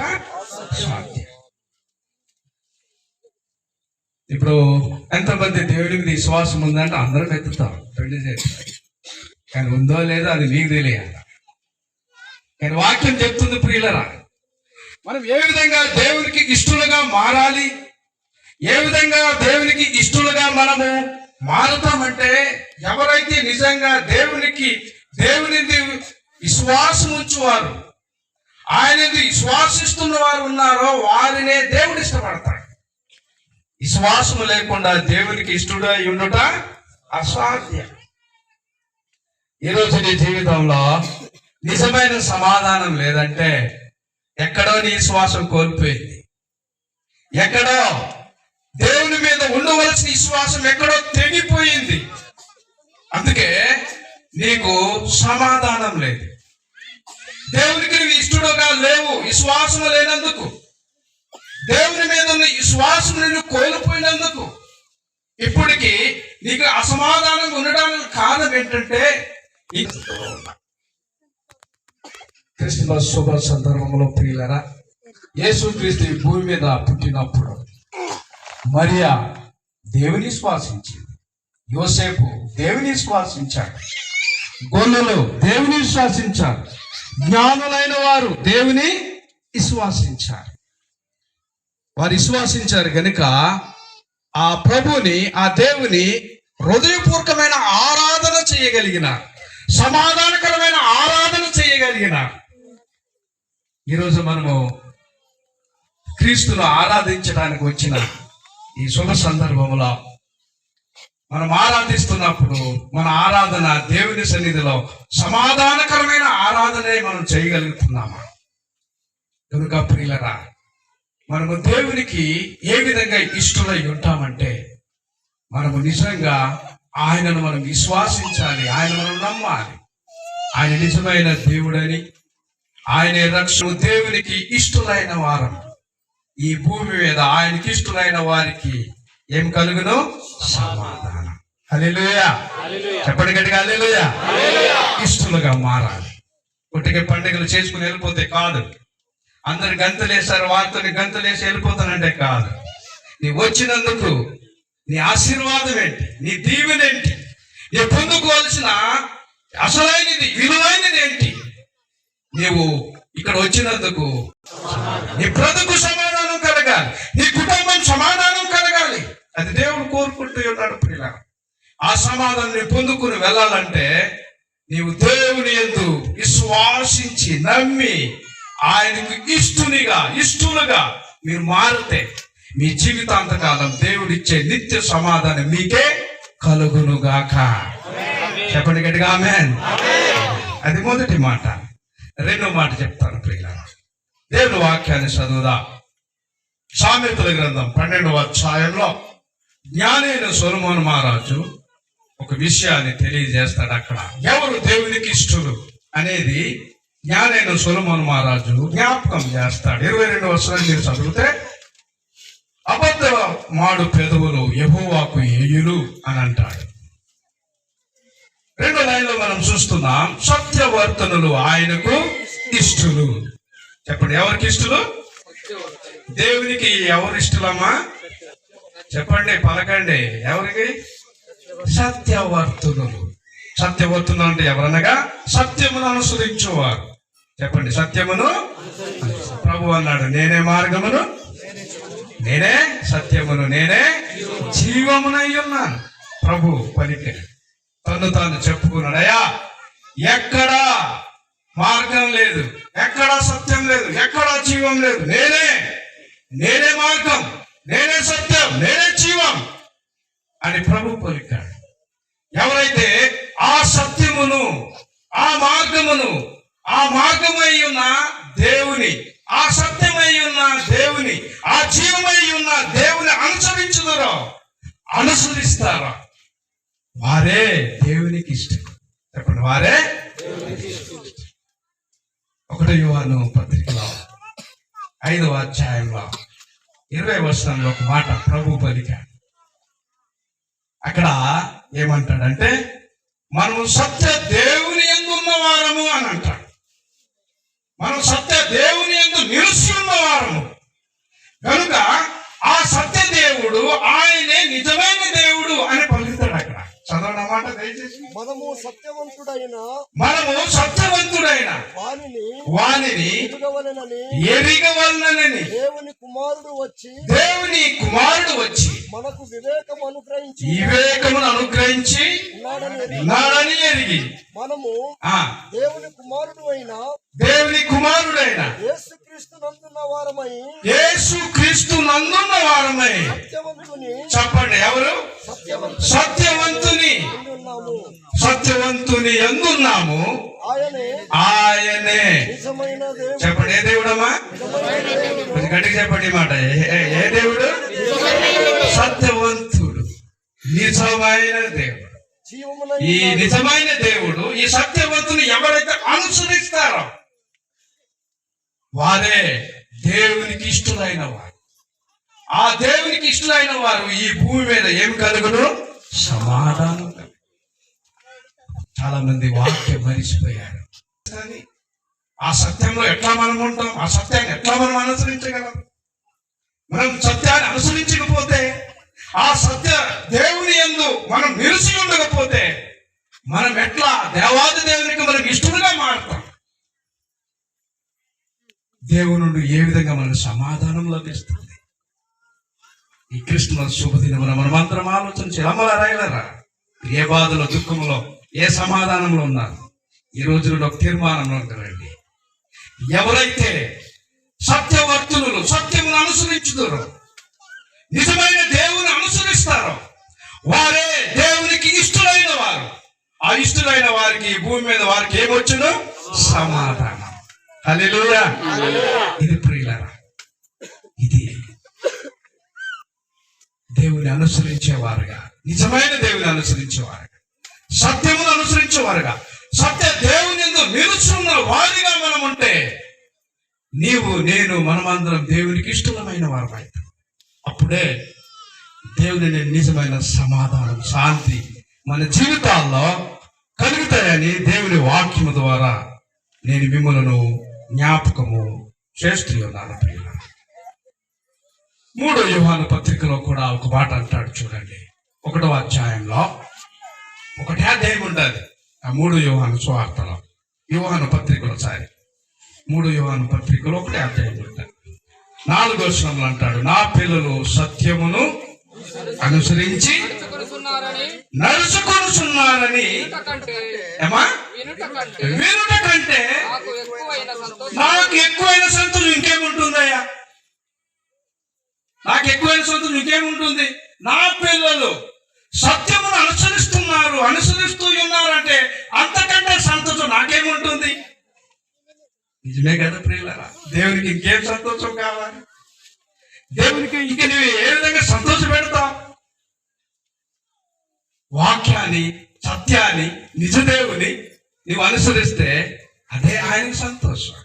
సాధ్యం ఇప్పుడు ఎంతమంది దేవుడికి విశ్వాసం ఉందంటే అందరం ఎత్తుతాం పెళ్ళి చేస్తారు. కానీ ఉందో లేదో అది మీకు తెలియాలి. కానీ వాక్యం చెప్తుంది ప్రియులరా మనం ఏ విధంగా దేవునికి ఇష్టలుగా మారాలి ఏ విధంగా దేవునికి ఇష్టలుగా మనము మారుతామంటే ఎవరైతే నిజంగా దేవునికి దేవుని విశ్వాసం ఉంచువారు ఆయన విశ్వాసిస్తున్న వారు ఉన్నారో వారినే దేవుడు ఇష్టపడతాడు. విశ్వాసము లేకుండా దేవునికి ఇష్టడై ఉండుట అసాధ్యం. ఈరోజు నీ జీవితంలో నిజమైన సమాధానం లేదంటే ఎక్కడో నీ విశ్వాసం కోల్పోయింది. ఎక్కడో దేవుని మీద ఉండవలసిన విశ్వాసం ఎక్కడో తెగిపోయింది. అందుకే నీకు సమాధానం లేదు. దేవునికి నువ్వు ఇష్టడుగా లేవు. విశ్వాసం లేనందుకు. దేవుని మీద ఉన్న విశ్వాసం నిన్ను కోల్పోయినందుకు. ఇప్పటికి నీకు అసమాధానం ఉండడానికి కారణం ఏంటంటే ఈ క్రిస్మస్ శుభ సందర్భంలో ప్రియులరా యేసుక్రీస్తు ఈ భూమి మీద పుట్టినప్పుడు మరియా దేవుని శ్వాసించింది యోసేపు దేవుని శ్వాసించాడు గొల్లలు దేవుని శ్వాసించాడు జ్ఞానులైన వారు దేవుని విశ్వాసించారు. వారు విశ్వాసించారు కనుక ఆ ప్రభుని ఆ దేవుని హృదయపూర్వకమైన ఆరాధన చేయగలిగిన సమాధానకరమైన ఆరాధన చేయగలిగిన ఈరోజు మనము క్రీస్తును ఆరాధించడానికి వచ్చిన ఈ శుభ సందర్భంలో మనం ఆరాధిస్తున్నప్పుడు మన ఆరాధన దేవుని సన్నిధిలో సమాధానకరమైన ఆరాధనే మనం చేయగలుగుతున్నామా? కనుక ప్రియులరా మనము దేవునికి ఏ విధంగా ఇష్టమై ఉంటామంటే మనము నిజంగా ఆయనను మనం విశ్వాసించాలి ఆయన మనం నమ్మాలి. ఆయన నిజమైన దేవుడని ఆయన రక్షణ దేవునికి ఇష్టలైన వారం. ఈ భూమి మీద ఆయనకి ఇష్టలైన వారికి ఏం కలుగును? చెప్పండి గట్టిగా హల్లెలూయా. ఇష్టలుగా మారాలి. పుట్టిక పండుగలు చేసుకుని వెళ్ళిపోతే కాదు. అందరు గంతులేసారు వారితో గంతులేసి వెళ్ళిపోతానంటే కాదు. నీ వచ్చినందుకు నీ ఆశీర్వాదం ఏంటి? నీ దీవెన ఏంటి? నీ పొందుకోవాల్సిన అసలైనది విలువైనది ఏంటి? నీవు ఇక్కడ వచ్చినందుకు నీ బ్రతుకు సమాధానం కలగాలి. నీ కుటుంబం సమాధానం కలగాలి. అది దేవుడు కోరుకుంటూ ఉన్నాడు ప్రియుల ఆ సమాధానాన్ని పొందుకుని వెళ్ళాలంటే నీవు దేవుని ఎందు విశ్వాసించి నమ్మి ఆయనకు ఇష్టునిగా ఇష్టులుగా మీరు మారితే మీ జీవితాంతకాలం దేవుడిచ్చే నిత్య సమాధానం మీకే కలుగునుగాక. చెప్పండి గట్టిగా ఆమె అది మొదటి మాట. రెండో మాట చెప్తాను ప్రియుల దేవుని వాక్యాన్ని చదువుదా. సామెతల గ్రంథం పన్నెండవ అధ్యాయంలో జ్ఞానైన సొలమోన్ మహారాజు ఒక విషయాన్ని తెలియజేస్తాడు అక్కడ. ఎవరు దేవునికి ఇష్టలు అనేది జ్ఞానైన సులమన్ మహారాజు జ్ఞాపకం చేస్తాడు. ఇరవై రెండు వర్షాలు మీరు చదివితే అబద్ధ మాడు పెదవులు ఎహోవాకు ఏయులు అని అంటాడు. రెండు లైన్లో మనం చూస్తున్నాం సత్యవర్తనులు ఆయనకు ఇష్టలు చెప్పండి ఎవరికి ఇష్టలు దేవునికి ఎవరు ఇష్టలమ్మా చెప్పండి పలకండి ఎవరికి? సత్యవర్తులు. సత్యవర్తులు అంటే ఎవరనగా? సత్యమును అనుసరించేవారు. చెప్పండి సత్యమును ప్రభు అన్నాడు నేనే మార్గమును నేనే సత్యమును నేనే జీవమునై ఉన్నాను. ప్రభు పలికి తను తాను చెప్పుకున్నాడు ఎక్కడా మార్గం లేదు ఎక్కడా సత్యం లేదు ఎక్కడా జీవం లేదు. నేనే నేనే మార్గం నేనే సత్యం నేనే జీవం. అని ప్రభు పలికాడు ఎవరైతే ఆ సత్యమును ఆ మార్గమును ఆ మార్గమై ఉన్న దేవుని ఆ సత్యమై ఉన్న దేవుని ఆ జీవమై ఉన్న దేవుని అనుసరించుదరో అనుసరిస్తారా? వారే దేవునికి ఇష్టం. చెప్పండి వారే ఒకటో యువను పత్రికలో ఐదవ అధ్యాయంలో ఇరవై వర్షంలో ఒక మాట ప్రభు పలికాడు. అక్కడ ఏమంటాడంటే మనము సత్య దేవుని ఎందు ఉన్న వారము అని అంటాడు. మనం సత్య దేవుని ఎందు నిలుస్తున్న వారము. కనుక మాట దయచేసి. మనము సత్యవంతుడైన మనము సత్యవంతుడైన వానిని వానిని ఎరుగవలెనని ఎరిగవలనని దేవుని కుమారుడు వచ్చి దేవుని కుమారుడు వచ్చి మనకు వివేకం అనుగ్రహించి వివేకమును అనుగ్రహించి ఉన్నాడని ఎరిగి మనము దేవుని కుమారుడు అయిన దేవుని కుమారుడైన యేసుక్రీస్తు నందున్న వారమై యేసు క్రీస్తు నందున్న వారమై సత్యవంతుని చెప్పండి ఎవరు? సత్యవంతుని సత్యవంతుని. ఎందున్నాము? ఆయనే ఆయనే. చెప్పండి ఏ దేవుడమ్మా? గట్టిగా చెప్పండి మాట. ఏ- దేవుడు. సత్యవంతుడు. నిజమైన దేవుడు. ఈ నిజమైన దేవుడు ఈ సత్యవంతుని ఎవరైతే అనుసరిస్తారో వారే దేవునికి ఇష్టలైన వారు. ఆ దేవునికి ఇష్టలైన వారు ఈ భూమి మీద ఏమి కలుగును? సమాధానం. చాలా మంది వాక్యం మరిచిపోయారు. కానీ ఆ సత్యంలో ఎట్లా మనం ఉంటాం? ఆ సత్యాన్ని ఎట్లా మనం అనుసరించగలం? మనం సత్యాన్ని అనుసరించకపోతే ఆ సత్య దేవుని ఎందు మనం నిలిచి ఉండకపోతే మనం ఎట్లా దేవాది దేవునికి మనకి ఇష్టముగా మారుతాం? దేవుని నుండి ఏ విధంగా మనకు సమాధానం లభిస్తుంది ఈ క్రిస్మస్ శుభదినమున మనం అందరం ఆలోచించి చేయాలి. రాయలరా? ఏ బాధలో దుఃఖంలో ఏ సమాధానంలో ఉన్నారు ఈ రోజు ఒక తీర్మానంలో ఉంటారండి ఎవరైతే సత్యవర్తులు సత్యమును అనుసరించుదురు నిజమైన దేవుని అనుసరిస్తారో. వారే దేవునికి ఇష్టలైన వారు. ఆ ఇష్టలైన వారికి ఈ భూమి మీద వారికి ఏమొచ్చును? సమాధానం. హల్లెలూయా. ఇది ప్రియులరా ఇది దేవుని అనుసరించేవారుగా. నిజమైన దేవుని అనుసరించేవారుగా. సత్యమును అనుసరించేవారుగా. సత్య దేవుని నిలుచున్న వారిగా మనం ఉంటే నీవు నేను మనమందరం దేవునికి ఇష్టమైన వారు అవుతాం అప్పుడే దేవుని నిజమైన సమాధానం శాంతి మన జీవితాల్లో కలుగుతాయని దేవుని వాక్యము ద్వారా నేను మిమ్మలను జ్ఞాపకము చేస్తూ ఉన్నాను ప్రియుల మూడో యోహాను పత్రికలో కూడా ఒక మాట అంటాడు చూడండి. ఒకటో అధ్యాయంలో ఒకటే అధ్యాయం ఉండాలి. ఆ మూడు వ్యూహాన స్వార్థలో యోహాను పత్రికలో సారి. మూడు యోహాను పత్రికలో ఒకటే అధ్యాయం ఉంటుంది నాలుగో శ్రమలు అంటాడు నా పిల్లలు సత్యమును అనుసరించి నడుచుకొనుచున్నారని వినుట కంటే నాకు ఎక్కువైన సంతోషం ఇంకేముంటుందయ్యా? నాకు ఎక్కువైన సంతోషం ఇంకేముంటుంది? నా పిల్లలు సత్యమును అనుసరిస్తున్నారు అనుసరిస్తూ ఉన్నారంటే అంతకంటే సంతోషం నాకేముంటుంది? నిజమే కదా ప్రియులరా? దేవునికి ఇంకేం సంతోషం కావాలి? దేవునికి ఇంక నువ్వు ఏ విధంగా సంతోష పెడతావు? వాక్యాన్ని సత్యాన్ని నిజదేవుని నువ్వు అనుసరిస్తే అదే ఆయనకు సంతోషం.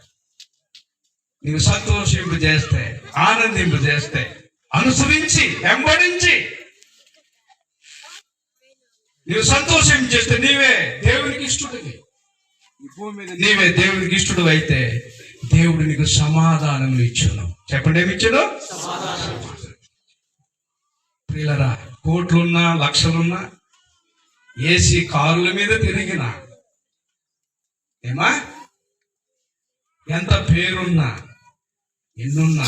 నీవు సంతోషింపు చేస్తే ఆనందింపు చేస్తే అనుసరించి వెంబడించి నీవు సంతోషం చేస్తే నీవే దేవునికి ఇష్టడివి నీవే దేవుడికి ఇష్టడు అయితే దేవుడు నీకు సమాధానం ఇచ్చును. చెప్పండి ఏమి ఇచ్చాడు ప్రియులరా కోట్లున్నా లక్షలున్నా ఏసీ కారుల మీద తిరిగినా ఏమా? ఎంత పేరున్నా ఎన్నున్నా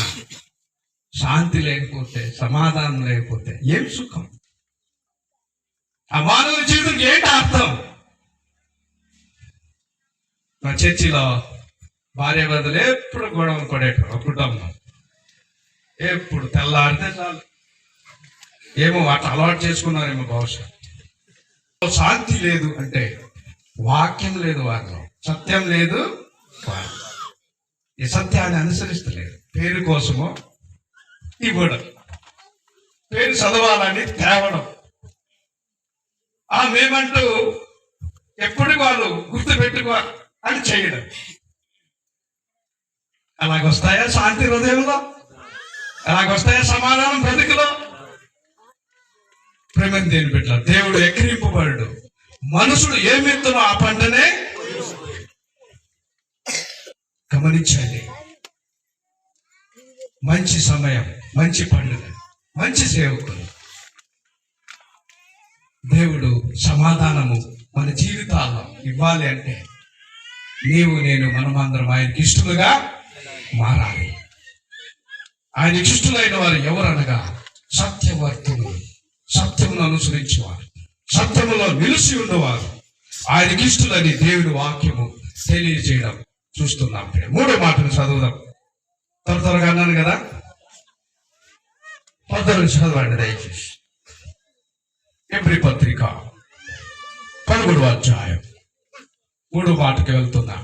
శాంతి లేకపోతే సమాధానం లేకపోతే ఏం సుఖం? ఆ మానవ జీవితం ఏంటి అర్థం? మా చర్చిలో భార్య భర్తలు ఎప్పుడు గొడవ పడేటారు ఒక కుటుంబం ఎప్పుడు తెల్లారితే చాలు ఏమో అట్లా అలవాటు చేసుకున్నారేమో బహుశా. శాంతి లేదు అంటే వాక్యం లేదు వారిలో సత్యం లేదు ఈ సత్యాన్ని అనుసరిస్తలేదు. పేరు కోసము ఇవ్వడం పేరు చదవాలని తేవడం. ఆ మేమంటూ ఎప్పటికి వాళ్ళు గుర్తు పెట్టుకోవాలి అని చేయడం. అలాగొస్తాయా శాంతి హృదయంలో? అలాగొస్తాయా సమాధానం బ్రతికలో? ప్రేమ దేని పెట్ట దేవుడు ఎక్కిరింపబడు మనుషుడు ఏమెత్తునో ఆ పంటనే? గమనించండి. మంచి సమయం మంచి పండుగ మంచి సేవకులు. దేవుడు సమాధానము మన జీవితాల్లో ఇవ్వాలి అంటే నీవు నేను మనమందరం ఆయనకి ఇష్టలుగా మారాలి. ఆయన ఇష్టలైన వారు ఎవరనగా సత్యవర్తులు సత్యమును అనుసరించేవారు సత్యములో నిలిచి ఉన్నవారు ఆయనకి ఇష్టలని దేవుడి వాక్యము తెలియజేయడం చూస్తున్నాం మూడో మాటను చదువుదాం. త్వర త్వరగా అన్నాను కదా? పద్దరు చదవండి దయచేసి. ఎబ్రి పత్రిక పదమూడు అధ్యాయం. మూడు మాటకి వెళ్తున్నాం